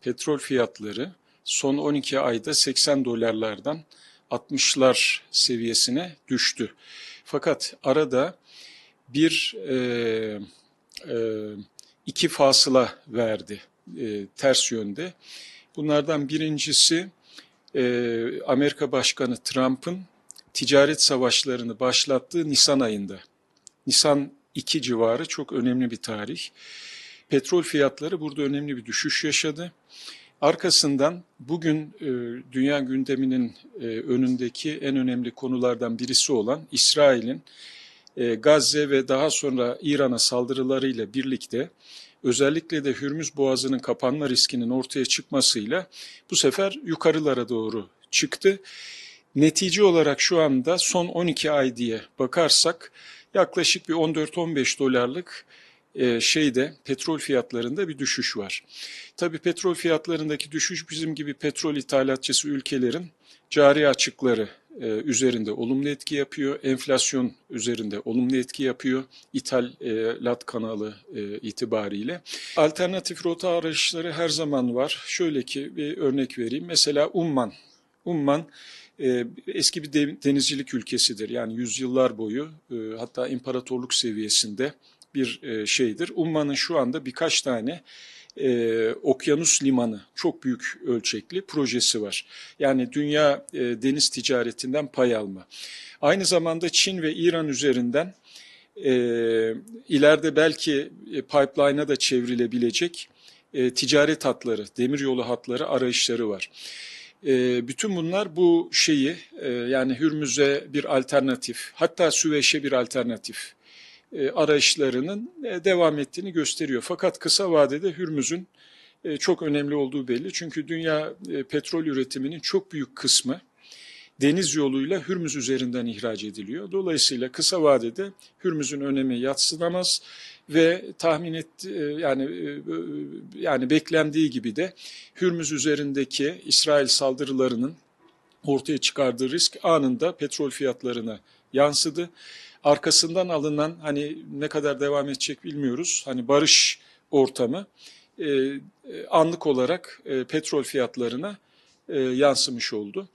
petrol fiyatları son 12 ayda 80 dolarlardan 60'lar seviyesine düştü. Fakat arada bir e, e, iki fasıla verdi e, ters yönde. Bunlardan birincisi e, Amerika Başkanı Trump'ın ticaret savaşlarını başlattığı Nisan ayında. Nisan 2 civarı çok önemli bir tarih. Petrol fiyatları burada önemli bir düşüş yaşadı. Arkasından bugün e, dünya gündeminin e, önündeki en önemli konulardan birisi olan İsrail'in e, Gazze ve daha sonra İran'a saldırılarıyla birlikte özellikle de Hürmüz Boğazı'nın kapanma riskinin ortaya çıkmasıyla bu sefer yukarılara doğru çıktı. Netice olarak şu anda son 12 ay diye bakarsak yaklaşık bir 14-15 dolarlık şeyde petrol fiyatlarında bir düşüş var. Tabii petrol fiyatlarındaki düşüş bizim gibi petrol ithalatçısı ülkelerin cari açıkları e, üzerinde olumlu etki yapıyor. Enflasyon üzerinde olumlu etki yapıyor. İthalat kanalı e, itibariyle. Alternatif rota arayışları her zaman var. Şöyle ki bir örnek vereyim. Mesela Umman. Umman e, eski bir denizcilik ülkesidir. Yani yüzyıllar boyu e, hatta imparatorluk seviyesinde bir e, şeydir. Umman'ın şu anda birkaç tane e, okyanus limanı çok büyük ölçekli projesi var. Yani dünya e, deniz ticaretinden pay alma. Aynı zamanda Çin ve İran üzerinden e, ileride belki e, pipeline'a da çevrilebilecek e, ticaret hatları, demiryolu hatları arayışları var. E, bütün bunlar bu şeyi e, yani Hürmüz'e bir alternatif, hatta Süveyş'e bir alternatif arayışlarının e, devam ettiğini gösteriyor. Fakat kısa vadede Hürmüz'ün e, çok önemli olduğu belli. Çünkü dünya petrol üretiminin çok büyük kısmı deniz yoluyla Hürmüz üzerinden ihraç ediliyor. Dolayısıyla kısa vadede Hürmüz'ün önemi yatsınamaz ve tahmin et yani yani beklendiği gibi de Hürmüz üzerindeki İsrail saldırılarının ortaya çıkardığı risk anında petrol fiyatlarına yansıdı arkasından alınan hani ne kadar devam edecek bilmiyoruz. Hani barış ortamı e, anlık olarak e, petrol fiyatlarına e, yansımış oldu.